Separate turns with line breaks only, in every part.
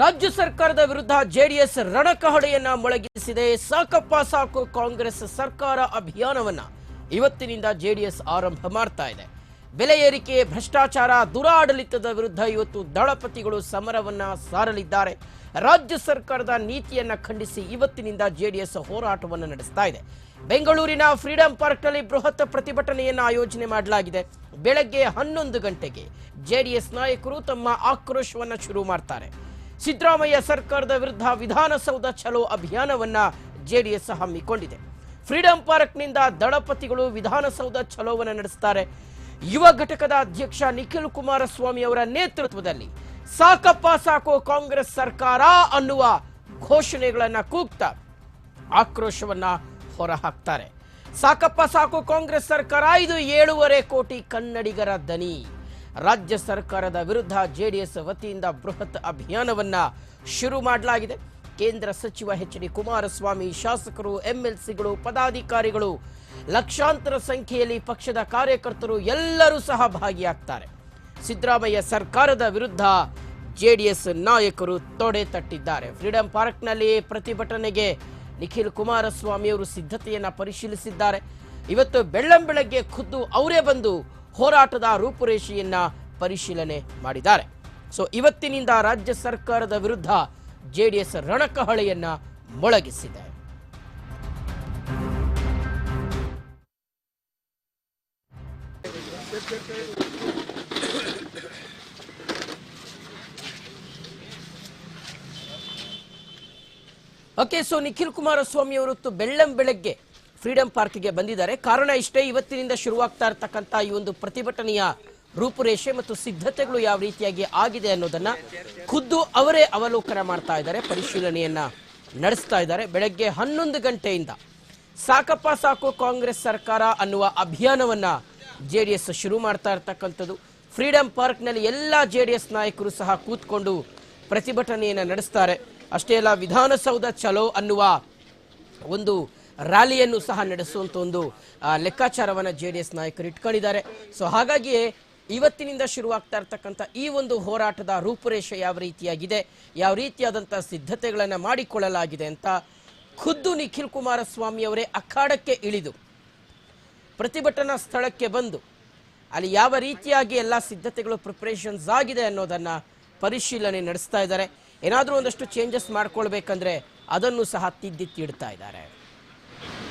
ರಾಜ್ಯ ಸರ್ಕಾರದ ವಿರುದ್ಧ ಜೆಡಿಎಸ್ ರಣಕಹಳೆಯನ್ನ ಮೊಳಗಿಸಿದೆ. ಸಾಕಪ್ಪ ಸಾಕು ಕಾಂಗ್ರೆಸ್ ಸರ್ಕಾರ ಅಭಿಯಾನವನ್ನ ಇವತ್ತಿನಿಂದ ಜೆಡಿಎಸ್ ಆರಂಭ ಮಾಡ್ತಾ ಇದೆ. ಬೆಲೆ ಏರಿಕೆ, ಭ್ರಷ್ಟಾಚಾರ, ದುರಾಡಳಿತದ ವಿರುದ್ಧ ಇವತ್ತು ದಳಪತಿಗಳು ಸಮರವನ್ನ ಸಾರಲಿದ್ದಾರೆ. ರಾಜ್ಯ ಸರ್ಕಾರದ ನೀತಿಯನ್ನ ಖಂಡಿಸಿ ಇವತ್ತಿನಿಂದ ಜೆಡಿಎಸ್ ಹೋರಾಟವನ್ನು ನಡೆಸ್ತಾ ಇದೆ. ಬೆಂಗಳೂರಿನ ಫ್ರೀಡಂ ಪಾರ್ಕ್ನಲ್ಲಿ ಬೃಹತ್ ಪ್ರತಿಭಟನೆಯನ್ನ ಆಯೋಜನೆ ಮಾಡಲಾಗಿದೆ. ಬೆಳಗ್ಗೆ ಹನ್ನೊಂದು ಗಂಟೆಗೆ ಜೆಡಿಎಸ್ ನಾಯಕರು ತಮ್ಮ ಆಕ್ರೋಶವನ್ನ ಶುರು ಮಾಡ್ತಾರೆ. ಸಿದ್ದರಾಮಯ್ಯ ಸರ್ಕಾರದ ವಿರುದ್ಧ ವಿಧಾನಸೌಧ ಚಲೋ ಅಭಿಯಾನವನ್ನ ಜೆಡಿಎಸ್ ಹಮ್ಮಿಕೊಂಡಿದೆ. ಫ್ರೀಡಂ ಪಾರ್ಕ್ನಿಂದ ದಳಪತಿಗಳು ವಿಧಾನಸೌಧ ಚಲೋವನ್ನು ನಡೆಸ್ತಾರೆ. ಯುವ ಘಟಕದ ಅಧ್ಯಕ್ಷ ನಿಖಿಲ್ ಕುಮಾರಸ್ವಾಮಿ ಅವರ ನೇತೃತ್ವದಲ್ಲಿ ಸಾಕಪ್ಪ ಸಾಕೋ ಕಾಂಗ್ರೆಸ್ ಸರ್ಕಾರ ಅನ್ನುವ ಘೋಷಣೆಗಳನ್ನ ಕೂಗ್ತಾ ಆಕ್ರೋಶವನ್ನ ಹೊರಹಾಕ್ತಾರೆ. ಸಾಕಪ್ಪ ಸಾಕು ಕಾಂಗ್ರೆಸ್ ಸರ್ಕಾರ ಇದು ಏಳೂವರೆ ಕೋಟಿ ಕನ್ನಡಿಗರ ದನಿ. ರಾಜ್ಯ ಸರ್ಕಾರದ ವಿರುದ್ಧ ಜೆಡಿಎಸ್ ವತಿಯಿಂದ ಬೃಹತ್ ಅಭಿಯಾನವನ್ನ ಶುರು ಮಾಡಲಾಗಿದೆ. ಕೇಂದ್ರ ಸಚಿವ ಎಚ್ ಡಿ ಕುಮಾರಸ್ವಾಮಿ ಶಾಸಕರು, ಎಂಎಲ್ಸಿಗಳು, ಪದಾಧಿಕಾರಿಗಳು ಲಕ್ಷಾಂತರ ಸಂಖ್ಯೆಯಲ್ಲಿ ಪಕ್ಷದ ಕಾರ್ಯಕರ್ತರು ಎಲ್ಲರೂ ಸಹ ಭಾಗಿಯಾಗ್ತಾರೆ. ಸಿದ್ದರಾಮಯ್ಯ ಸರ್ಕಾರದ ವಿರುದ್ಧ ಜೆಡಿಎಸ್ ನಾಯಕರು ತೊಡೆ ತಟ್ಟಿದ್ದಾರೆ. ಫ್ರೀಡಂ ಪಾರ್ಕ್ನಲ್ಲಿ ಪ್ರತಿಭಟನೆಗೆ ನಿಖಿಲ್ ಕುಮಾರಸ್ವಾಮಿ ಅವರು ಸಿದ್ಧತೆಯನ್ನು ಪರಿಶೀಲಿಸಿದ್ದಾರೆ. ಇವತ್ತು ಬೆಳ್ಳಂಬೆಳಗ್ಗೆ ಖುದ್ದು ಅವರೇ ಬಂದು ಹೋರಾಟದ ರೂಪುರೇಷೆಯನ್ನ ಪರಿಶೀಲನೆ ಮಾಡಿದ್ದಾರೆ. ಸೊ ಇವತ್ತಿನಿಂದ ರಾಜ್ಯ ಸರ್ಕಾರದ ವಿರುದ್ಧ ಜೆಡಿಎಸ್ ರಣಕಹಳೆಯನ್ನ ಮೊಳಗಿಸಿದೆ. ಓಕೆ ಸೊ ನಿಖಿಲ್ ಕುಮಾರಸ್ವಾಮಿ ಅವರು ಬೆಳ್ಳಂ ಬೆಳಗ್ಗೆ ಫ್ರೀಡಂ ಪಾರ್ಕ್ಗೆ ಬಂದಿದ್ದಾರೆ. ಕಾರಣ ಇಷ್ಟೇ, ಇವತ್ತಿನಿಂದ ಶುರುವಾಗ್ತಾ ಇರತಕ್ಕಂಥ ಈ ಒಂದು ಪ್ರತಿಭಟನೆಯ ರೂಪುರೇಷೆ ಮತ್ತು ಸಿದ್ಧತೆಗಳು ಯಾವ ರೀತಿಯಾಗಿ ಆಗಿದೆ ಅನ್ನೋದನ್ನ ಖುದ್ದು ಅವರೇ ಅವಲೋಕನ ಮಾಡ್ತಾ ಇದ್ದಾರೆ, ಪರಿಶೀಲನೆಯನ್ನ ನಡೆಸ್ತಾ ಇದ್ದಾರೆ. ಬೆಳಗ್ಗೆ ಹನ್ನೊಂದು ಗಂಟೆಯಿಂದ ಸಾಕಪ್ಪ ಸಾಕು ಕಾಂಗ್ರೆಸ್ ಸರ್ಕಾರ ಅನ್ನುವ ಅಭಿಯಾನವನ್ನ ಎಸ್ ಶುರು ಮಾಡ್ತಾ ಇರತಕ್ಕಂಥದ್ದು. ಫ್ರೀಡಂ ಪಾರ್ಕ್ನಲ್ಲಿ ಎಲ್ಲ ಜೆಡಿಎಸ್ ನಾಯಕರು ಸಹ ಕೂತ್ಕೊಂಡು ಪ್ರತಿಭಟನೆಯನ್ನು ನಡೆಸ್ತಾರೆ. ಅಷ್ಟೇ ಅಲ್ಲ, ವಿಧಾನಸೌಧ ಚಲೋ ಅನ್ನುವ ಒಂದು ರ್ಯಾಲಿಯನ್ನು ಸಹ ನಡೆಸುವಂತ ಒಂದು ಲೆಕ್ಕಾಚಾರವನ್ನು ಜೆ ಡಿ ಎಸ್ ನಾಯಕರು ಇಟ್ಕೊಂಡಿದ್ದಾರೆ. ಸೊ ಹಾಗಾಗಿಯೇ ಇವತ್ತಿನಿಂದ ಶುರುವಾಗ್ತಾ ಇರ್ತಕ್ಕಂಥ ಈ ಒಂದು ಹೋರಾಟದ ರೂಪುರೇಷೆ ಯಾವ ರೀತಿಯಾಗಿದೆ, ಯಾವ ರೀತಿಯಾದಂತಹ ಸಿದ್ಧತೆಗಳನ್ನು ಮಾಡಿಕೊಳ್ಳಲಾಗಿದೆ ಅಂತ ಖುದ್ದು ನಿಖಿಲ್ ಕುಮಾರಸ್ವಾಮಿ ಅವರೇ ಅಖಾಡಕ್ಕೆ ಇಳಿದು, ಪ್ರತಿಭಟನಾ ಸ್ಥಳಕ್ಕೆ ಬಂದು, ಅಲ್ಲಿ ಯಾವ ರೀತಿಯಾಗಿ ಎಲ್ಲ ಸಿದ್ಧತೆಗಳು ಪ್ರಿಪ್ರೇಷನ್ಸ್ ಆಗಿದೆ ಅನ್ನೋದನ್ನ ಪರಿಶೀಲನೆ ನಡೆಸ್ತಾ ಇದ್ದಾರೆ. ಏನಾದರೂ ಒಂದಷ್ಟು ಚೇಂಜಸ್ ಮಾಡ್ಕೊಳ್ಬೇಕಂದ್ರೆ ಅದನ್ನು ಸಹ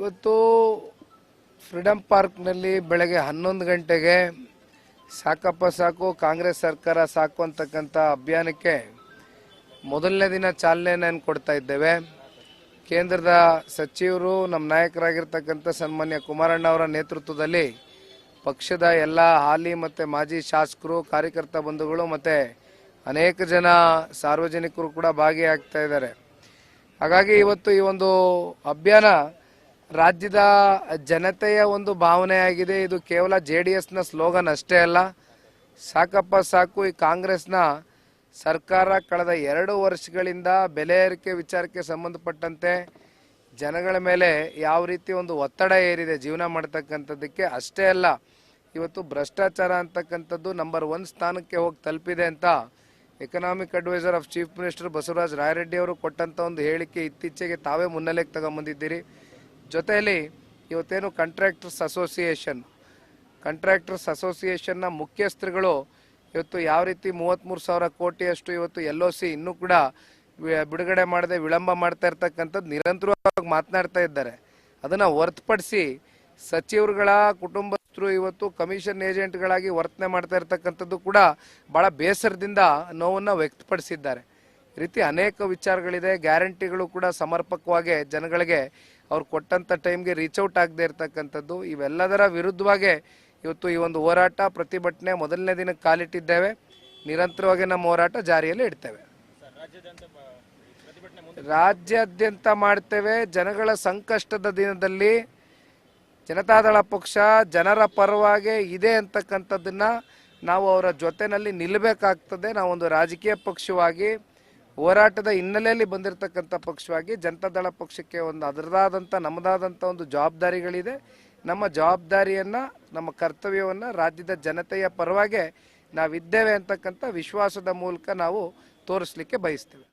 ಇವತ್ತು ಫ್ರೀಡಂ ಪಾರ್ಕ್ನಲ್ಲಿ ಬೆಳಗ್ಗೆ ಹನ್ನೊಂದು ಗಂಟೆಗೆ ಸಾಕಪ್ಪ ಸಾಕು, ಕಾಂಗ್ರೆಸ್ ಸರ್ಕಾರ ಸಾಕು ಅಂತಕ್ಕಂಥ ಅಭಿಯಾನಕ್ಕೆ ಮೊದಲನೇ ದಿನ ಚಾಲನೆಯನ್ನು ಕೊಡ್ತಾ ಇದ್ದೇವೆ. ಕೇಂದ್ರದ ಸಚಿವರು, ನಮ್ಮ ನಾಯಕರಾಗಿರ್ತಕ್ಕಂಥ ಸನ್ಮಾನ್ಯ ಕುಮಾರಣ್ಣ ಅವರ ನೇತೃತ್ವದಲ್ಲಿ ಪಕ್ಷದ ಎಲ್ಲ ಹಾಲಿ ಮತ್ತು ಮಾಜಿ ಶಾಸಕರು, ಕಾರ್ಯಕರ್ತ ಬಂಧುಗಳು ಮತ್ತು ಅನೇಕ ಜನ ಸಾರ್ವಜನಿಕರು ಕೂಡ ಭಾಗಿಯಾಗ್ತಾ ಇದ್ದಾರೆ. ಹಾಗಾಗಿ ಇವತ್ತು ಈ ಒಂದು ಅಭಿಯಾನ ರಾಜ್ಯದ ಜನತೆಯ ಒಂದು ಭಾವನೆಯಾಗಿದೆ. ಇದು ಕೇವಲ ಜೆ ಡಿ ಎಸ್ನ ಸ್ಲೋಗನ್ ಅಷ್ಟೇ ಅಲ್ಲ. ಸಾಕಪ್ಪ ಸಾಕು, ಈ ಕಾಂಗ್ರೆಸ್ನ ಸರ್ಕಾರ ಕಳೆದ ಎರಡು ವರ್ಷಗಳಿಂದ ಬೆಲೆ ಏರಿಕೆ ವಿಚಾರಕ್ಕೆ ಸಂಬಂಧಪಟ್ಟಂತೆ ಜನಗಳ ಮೇಲೆ ಯಾವ ರೀತಿ ಒಂದು ಒತ್ತಡ ಏರಿದೆ ಜೀವನ ಮಾಡ್ತಕ್ಕಂಥದ್ದಕ್ಕೆ ಅಷ್ಟೇ ಅಲ್ಲ. ಇವತ್ತು ಭ್ರಷ್ಟಾಚಾರ ಅಂತಕ್ಕಂಥದ್ದು ನಂಬರ್ ಒನ್ ಸ್ಥಾನಕ್ಕೆ ಹೋಗಿ ತಲುಪಿದೆ ಅಂತ economic adviser of chief minister Basavaraja Rayareddy ಅವರು ಕೊಟ್ಟಂತ ಒಂದು ಹೇಳಿಕೆ ಇತ್ತೀಚೆಗೆ ತಾವೇ ಮುನ್ನೆಲೆಗೆ ತಗೊಂಬಂದಿದ್ದೀರಿ. ಜೊತೆಯಲ್ಲಿ ಇವತ್ತೇನು ಕಾಂಟ್ರಾಕ್ಟರ್ಸ್ ಅಸೋಸಿಯೇಷನ್ ಕಾಂಟ್ರಾಕ್ಟರ್ಸ್ ಅಸೋಸಿಯೇಷನ್ನ ಮುಖ್ಯಸ್ಥರುಗಳು ಇವತ್ತು ಯಾವ ರೀತಿ ಮೂವತ್ತ್ಮೂರು ಸಾವಿರ ಕೋಟಿಯಷ್ಟು ಇವತ್ತು ಎಲ್ ಒ ಸಿ ಇನ್ನೂ ಕೂಡ ಬಿಡುಗಡೆ ಮಾಡದೆ ವಿಳಂಬ ಮಾಡ್ತಾ ಇರ್ತಕ್ಕಂಥದ್ದು ನಿರಂತರವಾಗಿ ಮಾತನಾಡ್ತಾ ಇದ್ದಾರೆ. ಅದನ್ನು ಹೊರತುಪಡಿಸಿ ಸಚಿವರುಗಳ, ಕುಟುಂಬಸ್ಥರು ಇವತ್ತು ಕಮಿಷನ್ ಏಜೆಂಟ್ಗಳಾಗಿ ವರ್ತನೆ ಮಾಡ್ತಾ ಇರ್ತಕ್ಕಂಥದ್ದು ಕೂಡ ಭಾಳ ಬೇಸರದಿಂದ ನೋವನ್ನು ವ್ಯಕ್ತಪಡಿಸಿದ್ದಾರೆ. ರೀತಿ ಅನೇಕ ವಿಚಾರಗಳಿದೆ. ಗ್ಯಾರಂಟಿಗಳು ಕೂಡ ಸಮರ್ಪಕವಾಗಿ ಜನಗಳಿಗೆ ಅವ್ರು ಕೊಟ್ಟಂಥ ಟೈಮ್ಗೆ ರೀಚ್ ಔಟ್ ಆಗದೆ ಇರತಕ್ಕಂಥದ್ದು, ಇವೆಲ್ಲದರ ವಿರುದ್ಧವಾಗೇ ಇವತ್ತು ಈ ಒಂದು ಹೋರಾಟ ಪ್ರತಿಭಟನೆ ಮೊದಲನೇ ದಿನಕ್ಕೆ ಕಾಲಿಟ್ಟಿದ್ದೇವೆ. ನಿರಂತರವಾಗಿ ನಮ್ಮ ಹೋರಾಟ ಜಾರಿಯಲ್ಲಿ ಇಡ್ತೇವೆ. ರಾಜ್ಯಾದ್ಯಂತ ಮಾಡ್ತೇವೆ. ಜನಗಳ ಸಂಕಷ್ಟದ ದಿನದಲ್ಲಿ ಜನತಾದಳ ಪಕ್ಷ ಜನರ ಪರವಾಗಿ ಇದೆ ಅಂತಕ್ಕಂಥದ್ದನ್ನು ನಾವು ಅವರ ಜೊತೆಯಲ್ಲಿ ನಿಲ್ಲಬೇಕಾಗ್ತದೆ ನಾವೊಂದು ರಾಜಕೀಯ ಪಕ್ಷವಾಗಿ ಹೋರಾಟದ ಹಿನ್ನೆಲೆಯಲ್ಲಿ ಬಂದಿರತಕ್ಕಂಥ ಪಕ್ಷವಾಗಿ ಜನತಾದಳ ಪಕ್ಷಕ್ಕೆ ಒಂದು ಅದರದಾದಂಥ, ನಮ್ಮದಾದಂಥ ಒಂದು ಜವಾಬ್ದಾರಿಗಳಿದೆ. ನಮ್ಮ ಜವಾಬ್ದಾರಿಯನ್ನು, ನಮ್ಮ ಕರ್ತವ್ಯವನ್ನು ರಾಜ್ಯದ ಜನತೆಯ ಪರವಾಗಿ ನಾವಿದ್ದೇವೆ ಅಂತಕ್ಕಂಥ ವಿಶ್ವಾಸದ ಮೂಲಕ ನಾವು ತೋರಿಸಲಿಕ್ಕೆ ಬಯಸ್ತೇವೆ.